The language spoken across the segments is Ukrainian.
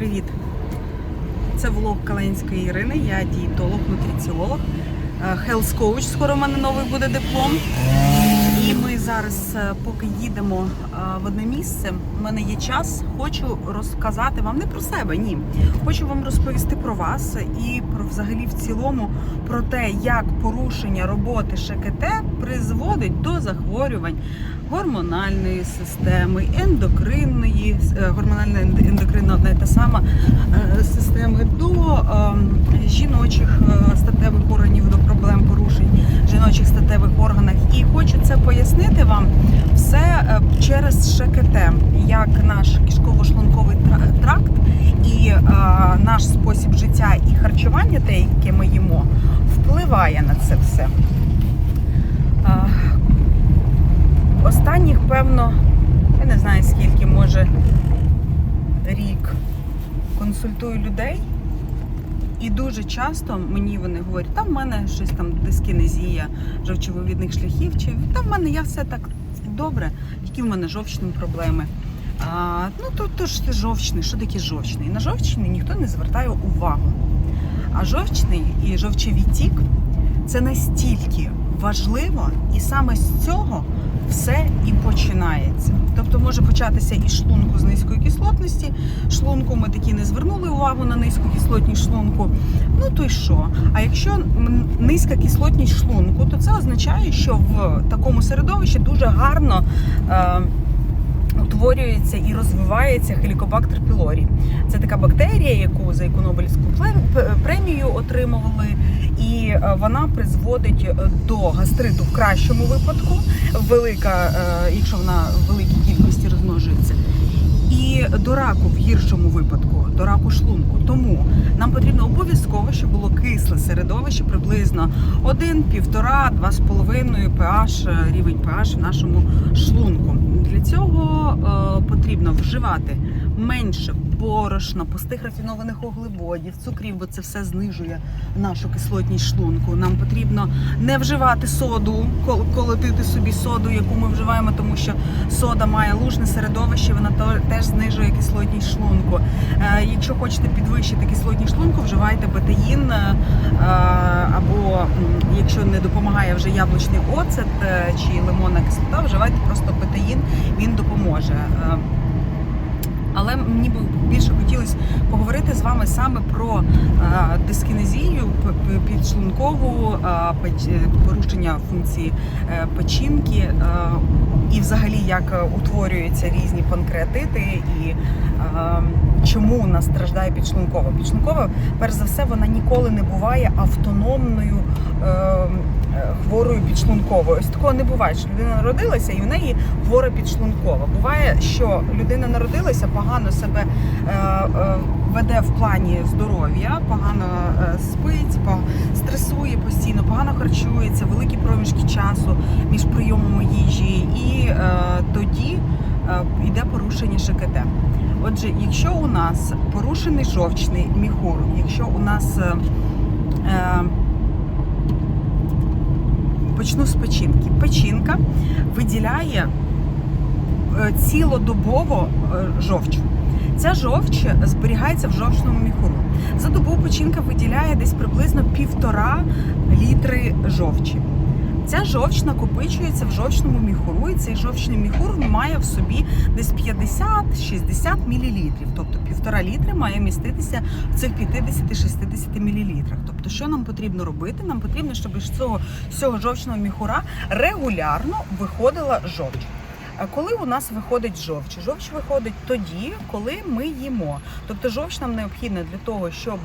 Привіт! Це влог Каленської Ірини. Я дієтолог, нутриціолог, е, health coach. Скоро в мене новий буде диплом. І ми зараз, е, поки їдемо е, в одне місце, в мене є час. Хочу розказати вам не про себе, ні. Хочу вам розповісти про вас і про взагалі в цілому про те, як порушення роботи ШКТ призводить до захворювань гормональної системи, ендокринної, е, гормональна ендокринна одна і та сама е, системи, до е, жіночих е, статевих органів, до проблем порушень жіночих статевих органах. І хочу це пояснити вам все через ШКТ, як наш кишково-шлунковий тракт і наш спосіб життя і харчування, те, яке ми їмо, впливає на це все. Е, Останніх, певно, я не знаю скільки, може рік консультую людей. І дуже часто мені вони говорять, там в мене щось там дискінезія жовчовивідних шляхів, чи там в мене я все так добре, які в мене жовчні проблеми. А, ну то, то ж ти жовчний, що таке жовчний? На жовчний ніхто не звертає увагу. А жовчний і жовчовідтік це настільки важливо, і саме з цього все і починається. Тобто може початися із шлунку з низької кислотності. Шлунку ми такі не звернули увагу на низьку кислотність шлунку. Ну то й що? А якщо низька кислотність шлунку, то це означає, що в такому середовищі дуже гарно. Е, Утворюється і розвивається хелікобактер пілорі. Це така бактерія, яку за яку Нобелівську премію отримували, і е, вона призводить е, до гастриту в кращому випадку, велика, е, якщо вона в великій кількості розмножується, і до раку в гіршому випадку, до раку шлунку. Тому нам потрібно обов'язково, щоб було кисле середовище, приблизно 1, 1,5, 2,5 pH, рівень pH в нашому шлунку. Для цього е, потрібно вживати менше борошна, пустих рафінованих углеводів, цукрів, бо це все знижує нашу кислотність шлунку. Нам потрібно не вживати соду, кол- колотити собі соду, яку ми вживаємо, тому що сода має лужне середовище, вона теж знижує кислотність шлунку. Е, Якщо хочете підвищити кислотність шлунку, вживайте бетаїн е, е, або якщо не допомагає вже яблучний оцет чи лимонна кислота, вживайте просто бетаїн, він допоможе. Але мені б більше хотілося поговорити з вами саме про е, дискінезію підшлункову, е, е, порушення функції печінки і взагалі як утворюються різні панкреатити і чому у нас страждає підшлункова. Підшлункова, перш за все, вона ніколи не буває автономною. Хворою підшлунковою. Ось такого не буває, що людина народилася і в неї хвора підшлункова. Буває, що людина народилася, погано себе е, е, веде в плані здоров'я, погано е, спить, стресує постійно, погано харчується, великі проміжки часу між прийомами їжі, і тоді йде порушення ШКТ. Отже, якщо у нас порушений жовчний міхур, якщо у нас е, почну з печінки. Печінка виділяє е, цілодобово е, жовч. Ця жовч зберігається в жовчному міхуру. За добу печінка виділяє десь приблизно півтора літри жовчі. Ця жовч накопичується в жовчному міхуру, і цей жовчний міхур має в собі десь 50-60 мл. Тобто півтора літри має міститися в цих 50-60 мл. Тобто, що нам потрібно робити? Нам потрібно, щоб з цього, з цього жовчного міхура регулярно виходила жовч. А коли у нас виходить жовч? Жовч виходить тоді, коли ми їмо. Тобто жовч нам необхідна для того, щоб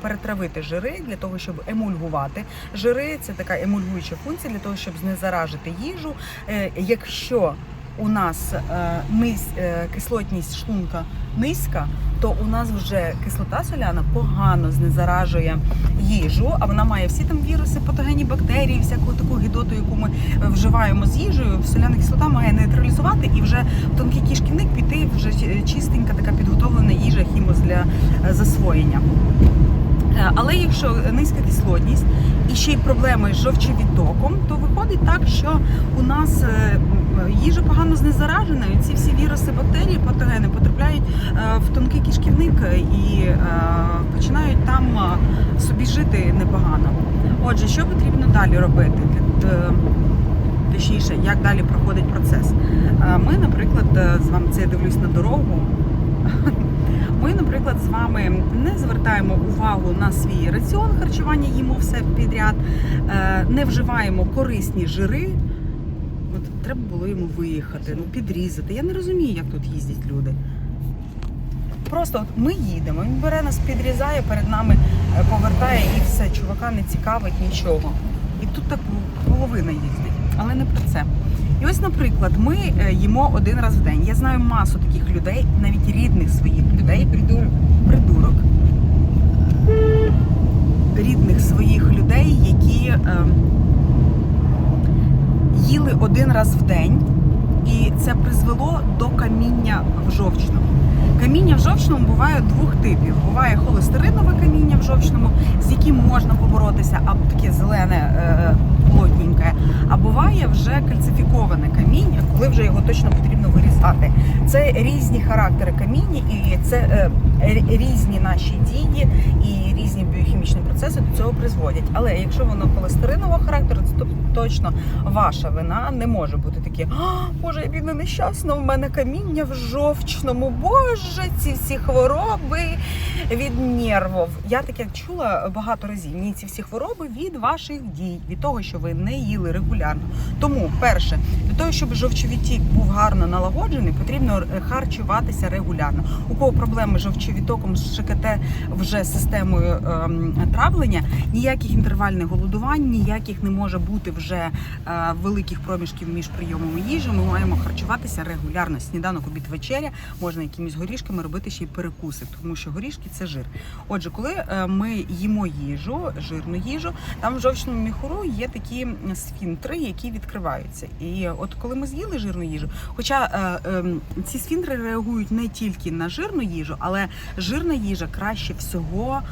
перетравити жири, для того, щоб емульгувати жири. Це така емульгуюча функція для того, щоб знезаражити їжу. Е, Якщо у нас е, низ, е, кислотність шлунка низька, то у нас вже кислота соляна погано знезаражує їжу, а вона має всі там віруси, патогенні бактерії, всяку таку гідоту, яку ми е, вживаємо з їжею. Соляна кислота має нейтралізувати і вже в тонкий кишківник піти вже е, чистенька така підготовлена їжа, хімос для е, засвоєння. Е, Але якщо низька кислотність і ще й проблеми з жовчовідтоком, то виходить так, що у нас е, їжа погано знезаражена, і ці всі віруси, бактерії, патогени потрапляють е, в тонкий кишківник і е, починають там е, собі жити непогано. Отже, що потрібно далі робити? Точніше, як далі проходить процес. Ми, наприклад, з вами це я дивлюсь на дорогу. Ми, наприклад, з вами не звертаємо увагу на свій раціон харчування, їмо все підряд, не вживаємо корисні жири. Треба було йому виїхати, ну підрізати. Я не розумію, як тут їздять люди. Просто от ми їдемо, він бере нас, підрізає, перед нами е, повертає і все. Чувака не цікавить нічого. І тут так половина їздить, але не про це. І ось, наприклад, ми е, їмо один раз в день. Я знаю масу таких людей, навіть рідних своїх людей, придурок, придурок. Рідних своїх людей, які е, їли один раз в день, і це призвело до каміння в жовчному. Каміння в жовчному буває двох типів: буває холестеринове каміння в жовчному, з яким можна поборотися, або таке зелене е, плотненьке, а буває вже кальцифіковане каміння, коли вже його точно потрібно вирізати. Це різні характери каміння, і це е, різні наші дії і різні біохімічні процеси до цього призводять. Але якщо воно холестеринового характеру, то точно ваша вина не може бути такі. «А, Боже, я бідна нещасна, в мене каміння в жовчному. Боже, ці всі хвороби від нервів. Я таке чула багато разів. Ні, ці всі хвороби від ваших дій, від того, що ви не їли регулярно. Тому, перше, для того, щоб жовчовітік був гарно налагоджений, потрібно е, харчуватися регулярно. У кого проблеми з жовчовітоком, з ШКТ вже системою ем, травлення, ніяких інтервальних голодувань, ніяких не може бути вже е, великих проміжків між прийомами їжі. Ми маємо харчуватися регулярно. Сніданок, обід, вечеря, можна якимись горішками робити ще й перекуси, тому що горішки це жир. Отже, коли е, ми їмо їжу, жирну їжу, там в жовчному міхуру є такі сфінктри, які відкриваються. І от коли ми з'їли жирну їжу, хоча е, ем, ці сфінктри реагують не тільки на жирну їжу, але жирна їжа краще всього.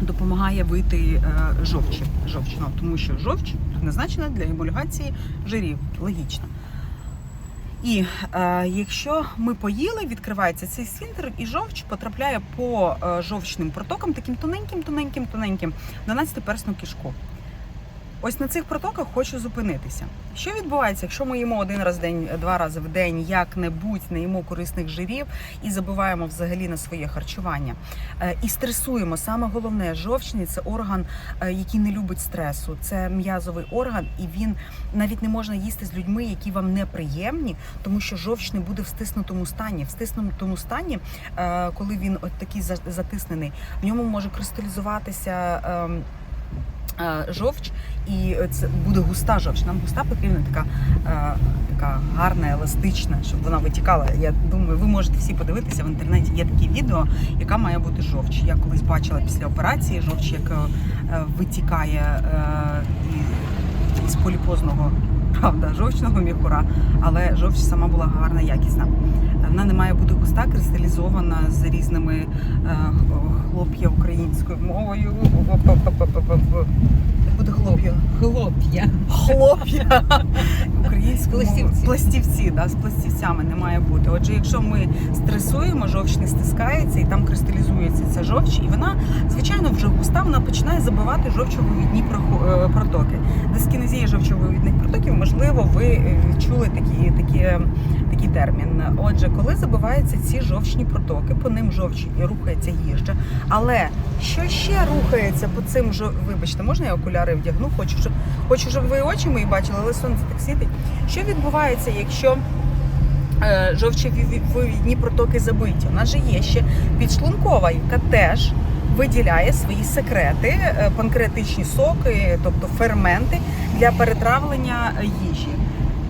Допомагає вийти жовч, жовчі, жовчно, тому що жовч призначена для емульгації жирів. Логічно. І е, якщо ми поїли, відкривається цей сфінтер, і жовч потрапляє по е, жовчним протокам, таким тоненьким, тоненьким, тоненьким, в 12-персну кишку. Ось на цих протоках хочу зупинитися. Що відбувається, якщо ми їмо один раз в день, два рази в день, як-небудь не їмо корисних жирів і забуваємо взагалі на своє харчування Е, і стресуємо. Саме головне, жовчний це орган, е, який не любить стресу. Це м'язовий орган, і він навіть не можна їсти з людьми, які вам неприємні, тому що жовчний буде в стиснутому стані. В стиснутому стані, е, коли він от такий за- затиснений, в ньому може кристалізуватися. Е, Жовч, і це буде густа жовч. Нам густа потрібна така, е, така гарна, еластична, щоб вона витікала. Я думаю, ви можете всі подивитися в інтернеті. Є такі відео, яка має бути жовч. Я колись бачила після операції жовч, як е, витікає з поліпозного. Правда, жовчного міхура, але жовч сама була гарна, якісна. Вона не має бути густа, кристалізована з різними е, хлоп'я українською мовою. Буде хлоп'я. Хлоп'я. Хлоп'я. Пластівці. Пластівці, да, з пластівцями не має бути. Отже, якщо ми стресуємо, жовч не стискається і там кристалізується ця жовч, і вона, звичайно, вже густа, вона починає забивати жовчововідні е, протоки. Дискінезія жовчововідних протоків, можливо, ви е, чули такі, такі, такий термін. Отже, коли забиваються ці жовчні протоки, по ним жовчі і рухається їжа. Але що ще рухається по цим жо... Вибачте, можна я окуляри вдягну? Хочу, щоб хочу, щоб ви очі мої бачили, але сонце так світить. Що відбувається, якщо е, жовчовідні протоки забиті? У нас же є ще підшлункова, яка теж виділяє свої секрети, е, панкреатичні соки, тобто ферменти для перетравлення е, їжі.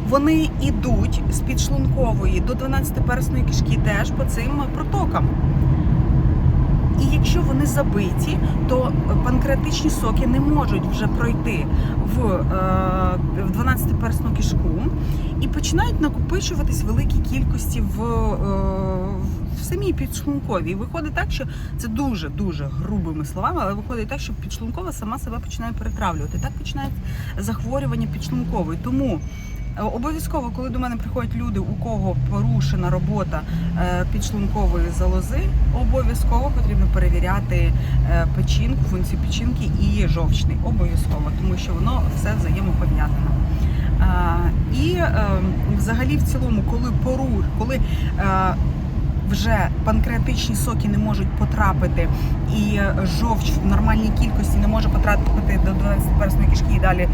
Вони йдуть з підшлункової до 12-персної кишки теж по цим протокам. І якщо вони забиті, то панкреатичні соки не можуть вже пройти в, е, в 12-персну кишку і починають накопичуватись великі кількості в, е, в самій підшлунковій. І виходить так, що це дуже дуже грубими словами, але виходить так, що підшлункова сама себе починає перетравлювати. Так починають захворювання підшлункової. Тому Обов'язково, коли до мене приходять люди, у кого порушена робота е, підшлункової залози, обов'язково потрібно перевіряти е, печінку, функцію печінки і жовчний. Обов'язково, тому що воно все взаємопов'язано. Е, І взагалі в цілому, коли поруш, коли вже панкреатичні соки не можуть потрапити, і жовч в нормальній кількості не може потрапити до 12-персної кишки і далі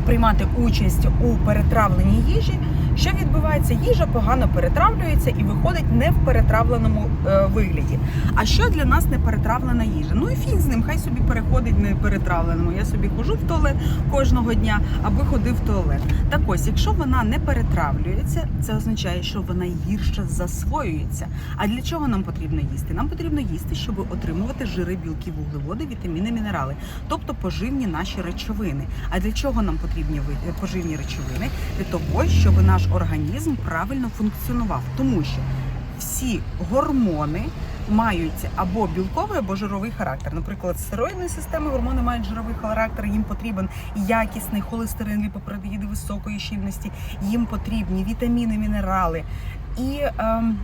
приймати участь у перетравленні їжі. Що відбувається? Їжа погано перетравлюється і виходить не в перетравленому е, вигляді. А що для нас не перетравлена їжа? Ну і фіг з ним, хай собі переходить не перетравленому. Я собі хожу в туалет кожного дня, аби ходив в туалет. Так ось, якщо вона не перетравлюється, це означає, що вона гірше засвоюється. А для чого нам потрібно їсти? Нам потрібно їсти, щоб отримувати жири, білки, вуглеводи, вітаміни, мінерали, тобто поживні наші речовини. А для чого нам потрібні поживні речовини? Для того, щоб наш організм правильно функціонував, тому що всі гормони. Мають або білковий, або жировий характер. Наприклад, стероїдної системи гормони мають жировий характер. Їм потрібен якісний холестерин, ліпопротеїди високої щільності. Їм потрібні вітаміни, мінерали і ем,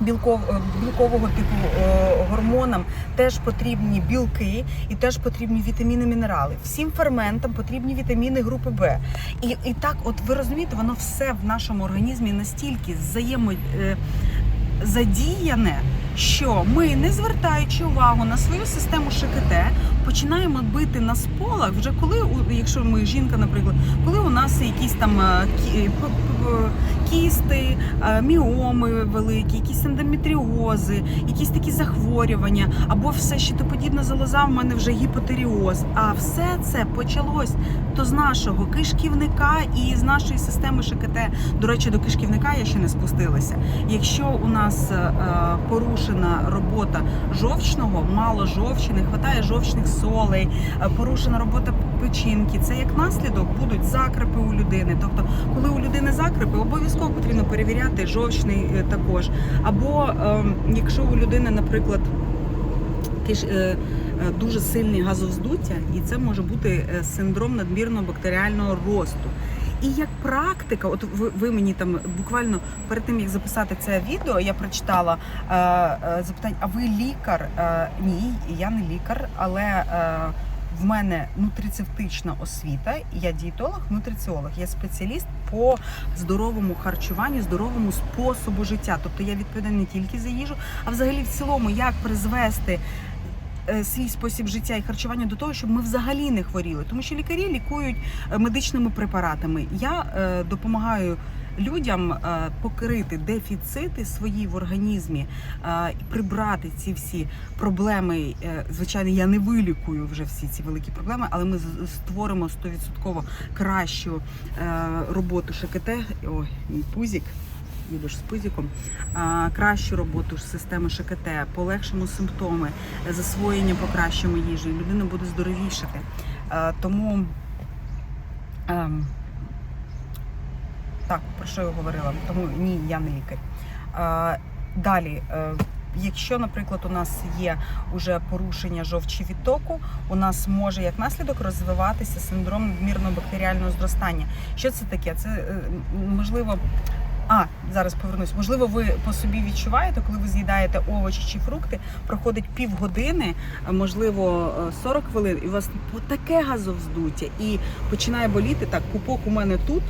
білкового типу е, гормонам теж потрібні білки і теж потрібні вітаміни, мінерали. Всім ферментам потрібні вітаміни групи Б. І, і так, от ви розумієте, воно все в нашому організмі настільки взаємо. е, що ми, не звертаючи увагу на свою систему ШКТ, починаємо бити на сполах, вже коли, якщо ми жінка, наприклад, коли у нас якісь там е, п- кісти, е, міоми великі, якісь ендометріози, якісь такі захворювання, або все щитоподібна залоза, в мене вже гіпотеріоз. А все це почалось то з нашого кишківника і з нашої системи ШКТ. До речі, до кишківника я ще не спустилася. Якщо у нас е, порушена робота жовчного, мало жовчі, не вистачає жовчних солей, е, порушена робота печінки, це як наслідок будуть закрепи у людини. Тобто, коли у людини закрепи, обов'язково потрібно перевіряти жовчний е, також. Або е, якщо у людини, наприклад, е, дуже сильні газовздуття, і це може бути синдром надмірного бактеріального росту. І як практика, от ви, ви мені там буквально перед тим як записати це відео, я прочитала е, е, запитання: а ви лікар? Е, ні, я не лікар, але е, в мене нутрицевтична освіта. Я дієтолог, нутриціолог. Я спеціаліст по здоровому харчуванню, здоровому способу життя. Тобто я відповідаю не тільки за їжу, а взагалі в цілому, як призвести свій спосіб життя і харчування до того, щоб ми взагалі не хворіли. Тому що лікарі лікують е, медичними препаратами. Я е, допомагаю. Людям е, покрити дефіцити свої в організмі е, і прибрати ці всі проблеми. Е, Звичайно, я не вилікую вже всі ці великі проблеми, але ми створимо 100% кращу е, роботу ШКТ. Ой, мій пузік. Їдеш з пузіком, кращу роботу системи ШКТ, полегшимо симптоми, засвоєння покращимо їжі, людина буде здоровішати. Тому ем, так, про що я говорила? Тому ні, я не лікар. Далі. е, Якщо, наприклад, у нас є уже порушення жовчі відтоку, у нас може як наслідок розвиватися синдром надмірного бактеріального зростання. Що це таке? Це е, можливо. А, зараз повернусь. Можливо, ви по собі відчуваєте, коли ви з'їдаєте овочі чи фрукти, проходить півгодини, а, можливо, е, 40 хвилин, і у вас таке газовздуття, і починає боліти так, купок у мене тут.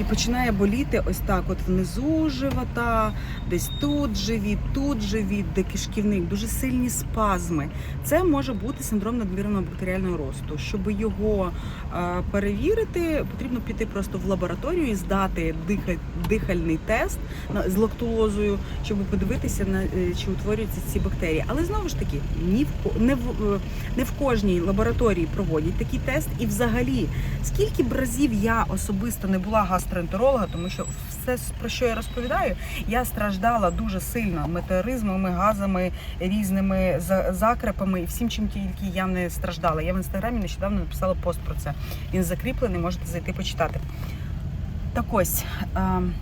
І починає боліти ось так, от внизу живота, десь тут живіт, тут живіт, де кишківник, дуже сильні спазми. Це може бути синдром надмірного бактеріального росту. Щоб його е, перевірити, потрібно піти просто в лабораторію і здати диха- дихальний тест з лактулозою, щоб подивитися на е, чи утворюються ці бактерії. Але знову ж таки, ні в не в е, не в кожній лабораторії проводять такий тест. І взагалі, скільки б разів я особисто не була гастроентеролога, тому що все, про що я розповідаю, я страждала дуже сильно метеоризмами, газами, різними закрепами і всім, чим тільки я не страждала. Я в інстаграмі нещодавно написала пост про це. Він закріплений, можете зайти почитати. Так ось. ем,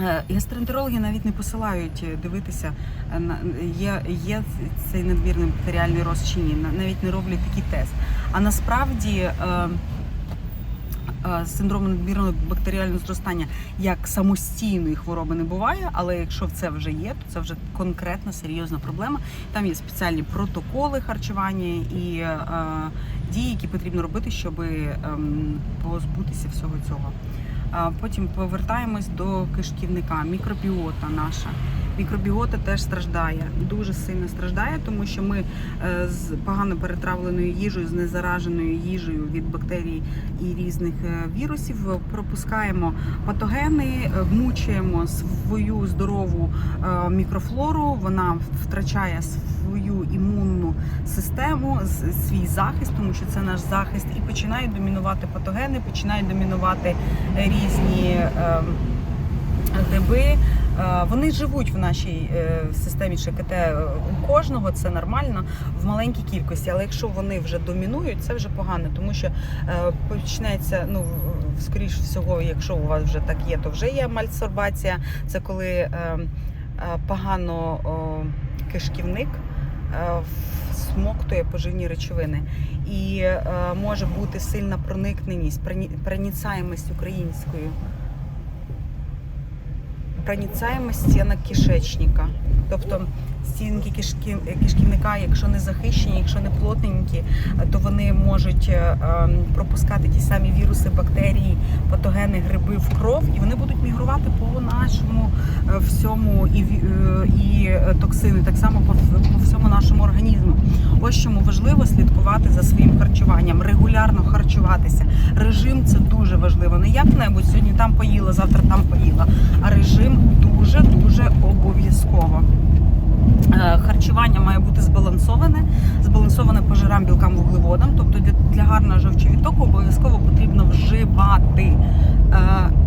е, Гастроентерологи навіть не посилають е, дивитися, е, є, є цей надмірний бактеріальний рост чи навіть не роблять такий тест. А насправді е, е, синдрому надмірного бактеріального зростання як самостійної хвороби не буває, але якщо це вже є, то це вже конкретна серйозна проблема. Там є спеціальні протоколи харчування і е, дії, які потрібно робити, щоб ем, позбутися всього цього. Потім повертаємось до кишківника, мікробіота наша. Мікробіота теж страждає, дуже сильно страждає, тому що ми е, з погано перетравленою їжею, з незараженою їжею від бактерій і різних е, вірусів е, пропускаємо патогени, мучуємо свою здорову мікрофлору. Вона втрачає свою імунну систему, свій захист, тому що це наш захист, і починають домінувати патогени, починають домінувати різні. е, гриби. Е, Вони живуть в нашій е, системі ШКТ е, у кожного, це нормально в маленькій кількості. Але якщо вони вже домінують, це вже погано, тому що почнеться, ну скоріш всього, якщо у вас вже так є, то вже є мальсорбація. Це коли погано кишківник всмоктує поживні речовини. І може бути сильна проникненість, проні- проніцаємость українською проніцаємость стінок кишечника. Тобто стінки кишки, кишківника, якщо не захищені, якщо не плотненькі, то вони можуть е, ем, пропускати ті самі віруси, бактерії, патогени, гриби в кров, і вони будуть мігрувати по нашому е, всьому і, е, і токсини, так само по, по всьому нашому організму. Ось чому важливо слідкувати за своїм харчуванням, регулярно харчуватися. Режим це дуже важливо. Не як-небудь сьогодні там поїла, завтра там поїла. А режим дуже дуже обов'язково. Е, Харчування має бути збалансоване, збалансоване по жирам, білкам, вуглеводам. Тобто для, для гарного жовчовідтоку обов'язково потрібно вживати е,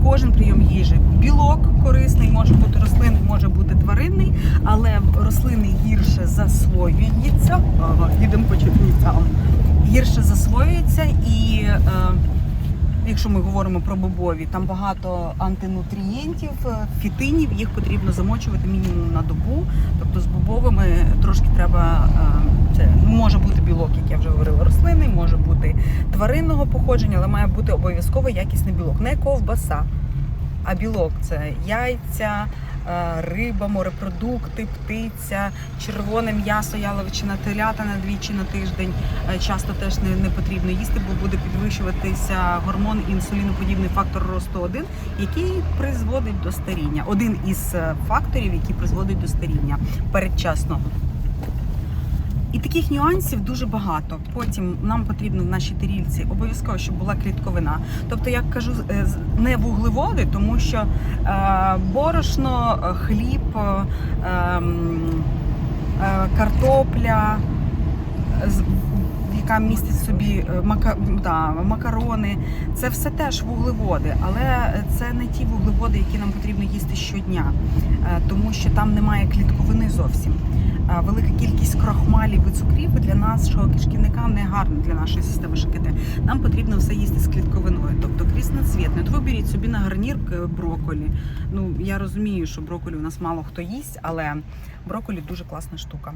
кожен прийом їжі. Білок корисний, може бути рослинний, може бути тваринний, але рослинний гірше засвоюється. Їдемо по чернівцям. Гірше засвоюється і. Е, Якщо ми говоримо про бобові, там багато антинутрієнтів, е, фітинів, їх потрібно замочувати мінімум на добу. Тобто з бобовими трошки треба е, це ну, може бути білок, як я вже говорила, рослинний, може бути тваринного походження, але має бути обов'язково якісний білок. Не ковбаса, а білок це яйця, риба, морепродукти, птиця, червоне м'ясо, яловичина, телятина двічі на тиждень. Е, Часто теж не, не потрібно їсти, бо буде підвищуватися гормон інсуліноподібний фактор росту 1, який призводить до старіння. Один із е, факторів, які призводить до старіння передчасного. І таких нюансів дуже багато. Потім нам потрібно в нашій тарілці обов'язково, щоб була клітковина. Тобто, як кажу, е, не вуглеводи, тому що е, борошно, е, хліб, ем, картопля, яка містить собі мака, да, макарони, це все теж вуглеводи, але це не ті вуглеводи, які нам потрібно їсти щодня, тому що там немає клітковини зовсім. Велика кількість крохмалів і цукрів для нашого кишківника не гарна для нашої системи ШКТ. Нам потрібно все їсти з клітковиною, тобто крісноцвітне. От виберіть собі на гарнір броколі. Ну я розумію, що броколі у нас мало хто їсть, але броколі дуже класна штука.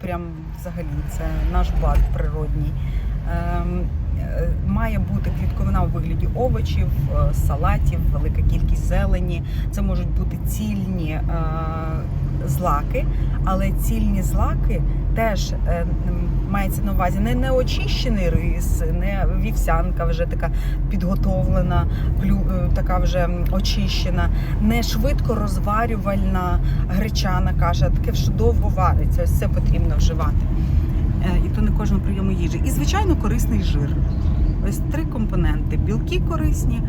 Прям взагалі це наш бад природній. Ем, е, Має бути клітковина у вигляді овочів, е, салатів, велика кількість зелені. Це можуть бути цільні е, злаки, але цільні злаки теж е, мається на увазі не неочищений рис, не вівсянка вже така підготовлена, е, така вже очищена, не швидко розварювальна гречана каша, таке що довго вариться. Ось це потрібно вживати. Е, І то не кожного прийому їжі. І, звичайно, корисний жир. Ось три компоненти: білки корисні,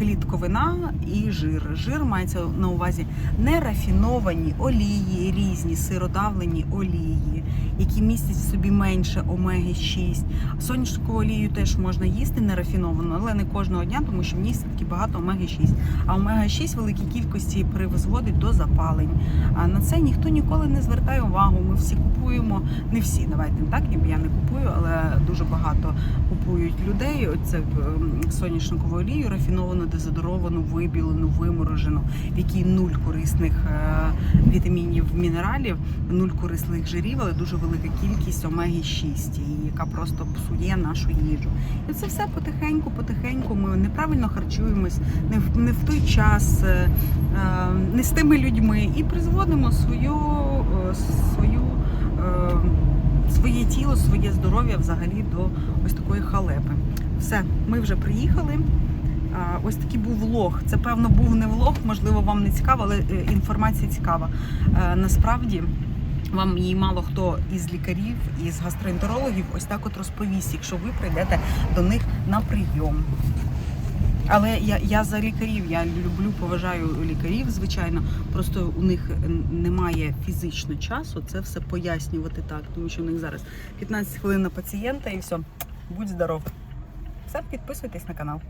клітковина і жир. Жир мається на увазі нерафіновані олії, різні сиродавлені олії, які містять в собі менше омеги 6. Соняшникову олію теж можна їсти нерафіновану, але не кожного дня, тому що в ній все-таки багато омеги 6. А омега 6 в великій кількості призводить до запалень. А на це ніхто ніколи не звертає увагу. Ми всі купуємо, не всі, давайте так, я не купую, але дуже багато купують людей. Оце ем, соняшникову олію рафіновану дезодоровану, вибілену, виморожену, в якій нуль корисних е, вітамінів, мінералів, нуль корисних жирів, але дуже велика кількість омеги 6, яка просто псує нашу їжу. І це все потихеньку, потихеньку. Ми неправильно харчуємось, не в не в той час, е, е, не з тими людьми, і призводимо свою е, свою. Своє тіло, своє здоров'я взагалі до ось такої халепи. Все, ми вже приїхали. Ось такий був влог. Це певно був не влог, можливо, вам не цікаво, але інформація цікава. Насправді вам її мало хто із лікарів, із гастроентерологів ось так от розповість, якщо ви прийдете до них на прийом. Але я, я за лікарів, я люблю, поважаю лікарів, звичайно. Просто у них немає фізично часу це все пояснювати так, тому що у них зараз 15 хвилин на пацієнта і все. Будь здоров. Все, підписуйтесь на канал.